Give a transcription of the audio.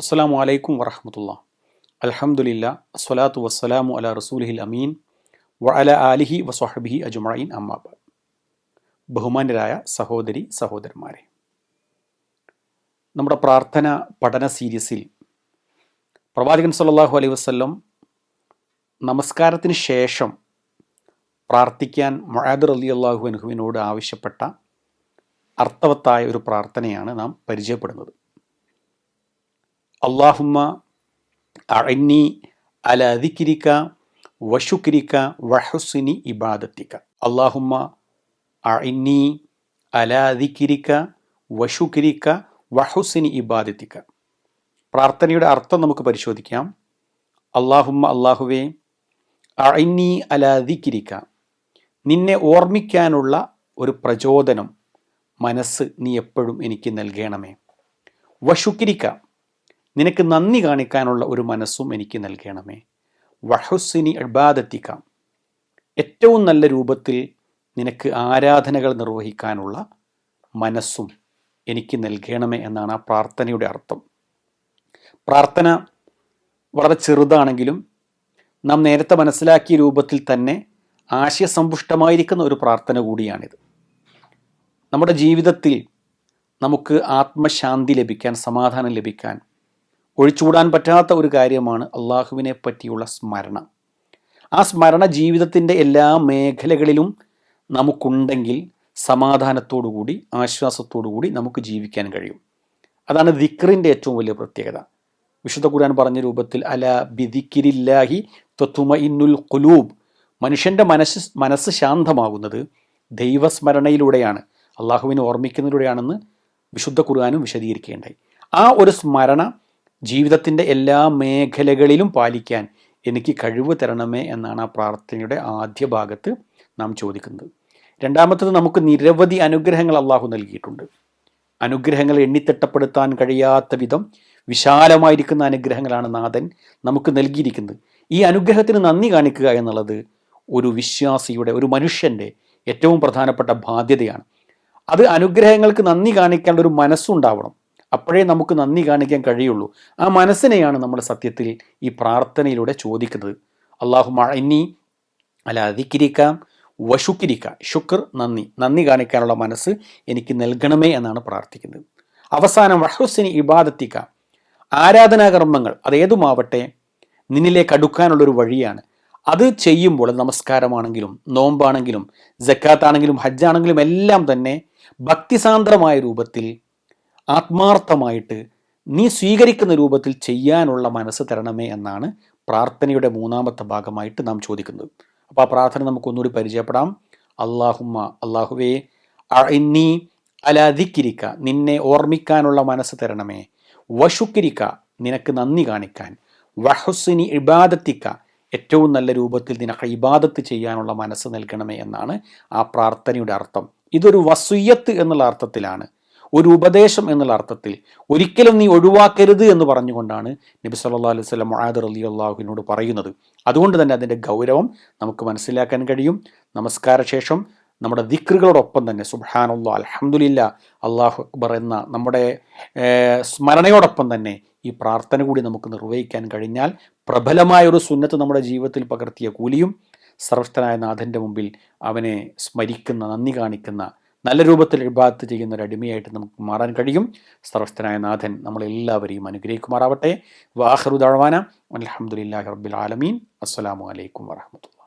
അസ്സാം വലൈക്കും വറഹമത്തുള്ള. അലഹമുല്ല അസ്വലാത്തു വസ്സലാമു അല റസൂലിഹിൽ അമീൻ വ അല ആലിഹി വസ്വഹബിഹി അജുമീൻ അമ്മാബ് ബഹുമാന്യരായ സഹോദരി സഹോദരന്മാരെ നമ്മുടെ പ്രാർത്ഥന പഠന സീരീസിൽ പ്രവാചകൻ സല്ലാഹു അലൈഹി വസ്ല്ലം നമസ്കാരത്തിന് ശേഷം പ്രാർത്ഥിക്കാൻ മൊഹാദർ അലി അള്ളാഹു അനുഹുവിനോട് ആവശ്യപ്പെട്ട അർത്ഥവത്തായ ഒരു പ്രാർത്ഥനയാണ് നാം പരിചയപ്പെടുന്നത്. അള്ളാഹുമ്മ അഅന്നി അല ദിക്കിരിക്ക വഷുക്കിരിക്ക വഹുസിനി ഇബാദത്തിക്ക അള്ളാഹുമ്മ അഇന്നി അല ദിക്കിരിക്ക വഷുക്കിരിക്ക വഹുസിനി ഇബാദത്തിക്ക പ്രാർത്ഥനയുടെ അർത്ഥം നമുക്ക് പരിശോധിക്കാം. അള്ളാഹുമ്മ അള്ളാഹുവേ അഇന്നി അല ദിക്കിരിക്ക നിന്നെ ഓർമ്മിക്കാനുള്ള ഒരു പ്രചോദനം മനസ്സ് നീ എപ്പോഴും എനിക്ക് നൽകണമേ. വഷുക്കിരിക്ക നിനക്ക് നന്ദി കാണിക്കാനുള്ള ഒരു മനസ്സും എനിക്ക് നൽകണമേ. വഹുസിനി അബാദത്തിക്കാം ഏറ്റവും നല്ല രൂപത്തിൽ നിനക്ക് ആരാധനകൾ നിർവഹിക്കാനുള്ള മനസ്സും എനിക്ക് നൽകണമേ എന്നാണ് ആ പ്രാർത്ഥനയുടെ അർത്ഥം. പ്രാർത്ഥന വളരെ ചെറുതാണെങ്കിലും നാം നേരത്തെ മനസ്സിലാക്കിയ രൂപത്തിൽ തന്നെ ആശയസമ്പുഷ്ടമായിരിക്കുന്ന ഒരു പ്രാർത്ഥന കൂടിയാണിത്. നമ്മുടെ ജീവിതത്തിൽ നമുക്ക് ആത്മശാന്തി ലഭിക്കാൻ സമാധാനം ലഭിക്കാൻ ഒഴിച്ചുകൂടാൻ പറ്റാത്ത ഒരു കാര്യമാണ് അള്ളാഹുവിനെ പറ്റിയുള്ള സ്മരണ. ആ സ്മരണ ജീവിതത്തിന്റെ എല്ലാ മേഖലകളിലും നമുക്കുണ്ടെങ്കിൽ സമാധാനത്തോടുകൂടി ആശ്വാസത്തോടുകൂടി നമുക്ക് ജീവിക്കാൻ കഴിയും. അതാണ് ദിക്റിന്റെ ഏറ്റവും വലിയ പ്രത്യേകത. വിശുദ്ധ ഖുർആൻ പറഞ്ഞ രൂപത്തിൽ അല ബിദിക്കിരില്ലാഹി ത്വത്തുമ ഇന്നുൽ കുലൂബ് മനുഷ്യന്റെ മനസ്സ് മനസ്സ് ശാന്തമാകുന്നത് ദൈവസ്മരണയിലൂടെയാണ് അള്ളാഹുവിനെ ഓർമ്മിക്കുന്നതിലൂടെയാണെന്ന് വിശുദ്ധ ഖുർആാനും വിശദീകരിക്കേണ്ടായി ആ ഒരു സ്മരണ ജീവിതത്തിന്റെ എല്ലാ മേഖലകളിലും പാലിക്കാൻ എനിക്ക് കഴിവ് തരണമേ എന്നാണ് ആ പ്രാർത്ഥനയുടെ ആദ്യ ഭാഗത്ത് നാം ചോദിക്കുന്നത്. രണ്ടാമത്തത് നമുക്ക് നിരവധി അനുഗ്രഹങ്ങൾ അള്ളാഹു നൽകിയിട്ടുണ്ട്. അനുഗ്രഹങ്ങൾ എണ്ണിത്തിട്ടപ്പെടുത്താൻ കഴിയാത്ത വിധം വിശാലമായിരിക്കുന്ന അനുഗ്രഹങ്ങളാണ് നാഥൻ നമുക്ക് നൽകിയിരിക്കുന്നത്. ഈ അനുഗ്രഹത്തിന് നന്ദി കാണിക്കുക എന്നുള്ളത് ഒരു വിശ്വാസിയുടെ ഒരു മനുഷ്യന്റെ ഏറ്റവും പ്രധാനപ്പെട്ട ബാധ്യതയാണ്. അത് അനുഗ്രഹങ്ങൾക്ക് നന്ദി കാണിക്കാനുള്ള ഒരു മനസ്സുണ്ടാവണം. അപ്പോഴേ നമുക്ക് നന്ദി കാണിക്കാൻ കഴിയുള്ളൂ. ആ മനസ്സിനെയാണ് നമ്മൾ സത്യത്തിൽ ഈ പ്രാർത്ഥനയിലൂടെ ചോദിക്കുന്നത്. അള്ളാഹു മഴന്നി അല്ല അതിക്കിരിക്കാം വശുക്കിരിക്ക ശുക്ർ നന്ദി. നന്ദി കാണിക്കാനുള്ള മനസ്സ് എനിക്ക് നൽകണമേ എന്നാണ് പ്രാർത്ഥിക്കുന്നത്. അവസാനം വഹുസിനി ഇബാദത്തിക്ക ആരാധനാകർമ്മങ്ങൾ അതേതുമാവട്ടെ നിന്നിലേക്ക് അടുക്കാനുള്ളൊരു വഴിയാണ്. അത് ചെയ്യുമ്പോൾ നമസ്കാരമാണെങ്കിലും നോമ്പാണെങ്കിലും ജക്കാത്താണെങ്കിലും ഹജ്ജാണെങ്കിലും എല്ലാം തന്നെ ഭക്തിസാന്ദ്രമായ രൂപത്തിൽ ആത്മാർത്ഥമായിട്ട് നീ സ്വീകരിക്കുന്ന രൂപത്തിൽ ചെയ്യാനുള്ള മനസ്സ് തരണമേ എന്നാണ് പ്രാർത്ഥനയുടെ മൂന്നാമത്തെ ഭാഗമായിട്ട് നാം ചോദിക്കുന്നത്. അപ്പോൾ ആ പ്രാർത്ഥന നമുക്ക് ഒന്നുകൂടി പരിചയപ്പെടാം. അള്ളാഹുമ്മ അള്ളാഹുവേ നീ അലധിക്കിരിക്ക നിന്നെ ഓർമ്മിക്കാനുള്ള മനസ്സ് തരണമേ. വഷുക്കിരിക്ക നിനക്ക് നന്ദി കാണിക്കാൻ. വഹുസിനി ഇബാദത്തിക്ക ഏറ്റവും നല്ല രൂപത്തിൽ നിനക്ക് ഇബാദത്ത് ചെയ്യാനുള്ള മനസ്സ് നൽകണമേ എന്നാണ് ആ പ്രാർത്ഥനയുടെ അർത്ഥം. ഇതൊരു വസുയ്യത്ത് എന്നുള്ള അർത്ഥത്തിലാണ്. ഒരു ഉപദേശം എന്നുള്ള അർത്ഥത്തിൽ ഒരിക്കലും നീ ഒഴിവാക്കരുത് എന്ന് പറഞ്ഞുകൊണ്ടാണ് നബി സല്ലാ അലൈഹി സ്വലം മുഹാദർ അലി അള്ളാഹുവിനോട് പറയുന്നത്. അതുകൊണ്ട് തന്നെ അതിന്റെ ഗൗരവം നമുക്ക് മനസ്സിലാക്കാൻ കഴിയും. നമസ്കാരശേഷം നമ്മുടെ ദിക്റുകളോടൊപ്പം തന്നെ സുബാനുള്ള അലഹമുല്ല അള്ളാഹു അക്ബർ എന്ന നമ്മുടെ സ്മരണയോടൊപ്പം തന്നെ ഈ പ്രാർത്ഥന കൂടി നമുക്ക് നിർവഹിക്കാൻ കഴിഞ്ഞാൽ പ്രബലമായ ഒരു സുന്നത്ത് നമ്മുടെ ജീവിതത്തിൽ പകർത്തിയ കൂലിയും സർവസ്ഥനായ നാഥന്റെ മുമ്പിൽ അവനെ സ്മരിക്കുന്ന നന്ദി കാണിക്കുന്ന നല്ല രൂപത്തിൽ ഇബാദത്ത് ചെയ്യുന്ന ഒരു അടിമയായിട്ട് നമുക്ക് മാറാൻ കഴിയും. സർവസ്ഥനായ നാഥൻ നമ്മളെല്ലാവരെയും അനുഗ്രഹിക്കുമാറാവട്ടെ. വാഹറുദാഴ്വാന അലഹമുല്ലാ റബ്ബിൽ ആലമീൻ. അസ്സലാമു അലൈക്കും വറഹമത്തുള്ള